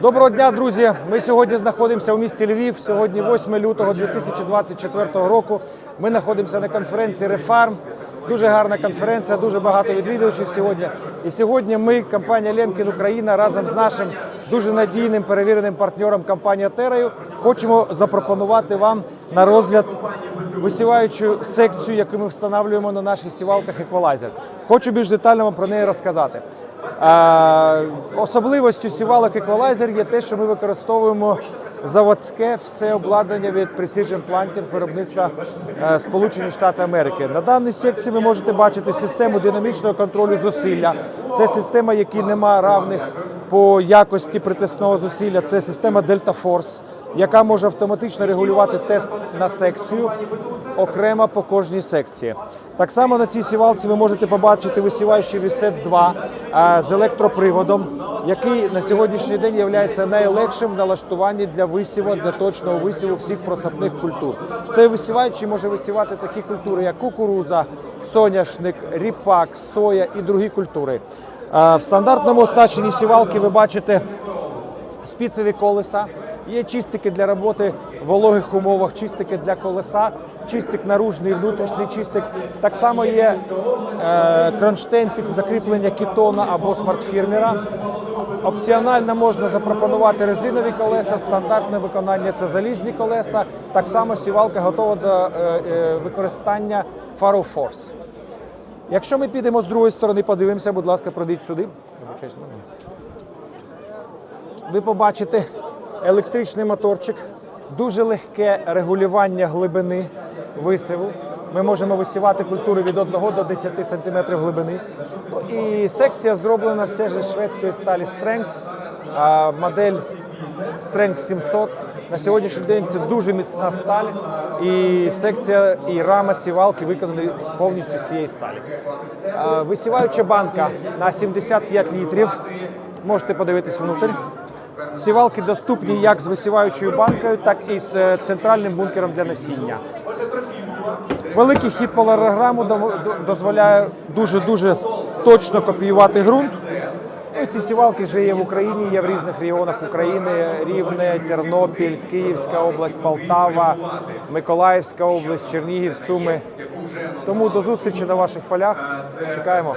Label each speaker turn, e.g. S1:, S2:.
S1: Доброго дня, друзі! Ми сьогодні знаходимося у місті Львів. Сьогодні 8 лютого 2024 року. Ми знаходимося на конференції Рефарм. Дуже гарна конференція, дуже багато відвідувачів сьогодні. І сьогодні ми, компанія Лемкін Україна, разом з нашим дуже надійним перевіреним партнером компанія Терою, хочемо запропонувати вам на розгляд висіваючу секцію, яку ми встановлюємо на наших сівалках Equalizer. Хочу більш детально вам про неї розказати. Особливостю сівалок Equalizer є те, що ми використовуємо заводське все обладнання від Precision Planting виробництва е, Сполучені Штати Америки. На даній секції ви можете бачити систему динамічного контролю зусилля. Це система, якій нема равних по якості притисного зусилля. Це система Delta Force, яка може автоматично регулювати тест на секцію окремо по кожній секції. Так само на цій сівалці ви можете побачити висіваючий Вісет 2 е, з електроприводом, який на сьогоднішній день є найлегшим в налаштуванні для висіву, для точного висіву всіх просапних культур. Цей висіваючий може висівати такі культури, як кукуруза, соняшник, ріпак, соя і другі культури. В стандартному оснащенні сівалки ви бачите спіцеві колеса. Є чистики для роботи в вологих умовах, чистики для колеса, чистик наружний, внутрішній чистик. Так само є е, кронштейн під закріплення кітона або смартфірмера. Опціонально можна запропонувати резинові колеса, стандартне виконання це залізні колеса. Так само сівалка готова до е, е, використання Faro Force. Якщо ми підемо з другої сторони, подивимося, будь ласка, пройдіть сюди. Ну, ви побачите електричний моторчик, дуже легке регулювання глибини висіву. Ми можемо висівати культури від 1 до 10 см глибини. Ну, І секція зроблена все ж шведської сталі Strengths, модель Strength 700. На сьогоднішній день це дуже міцна сталь, і секція і рама сівалки виконані повністю з цієї сталі. Висіваюча банка на 75 літрів. Можете подивитись внутрі. Сівалки доступні як з висіваючою банкою, так і з е, центральним бункером для насіння. Великий хід поларограму дозволяє дуже-дуже точно копіювати ґрунт. Ну, і ці сівалки вже є в Україні, є в різних регіонах України: Рівне, Тернопіль, Київська область, Полтава, Миколаївська область, Чернігів, Суми. Тому до зустрічі на ваших полях. Чекаємо.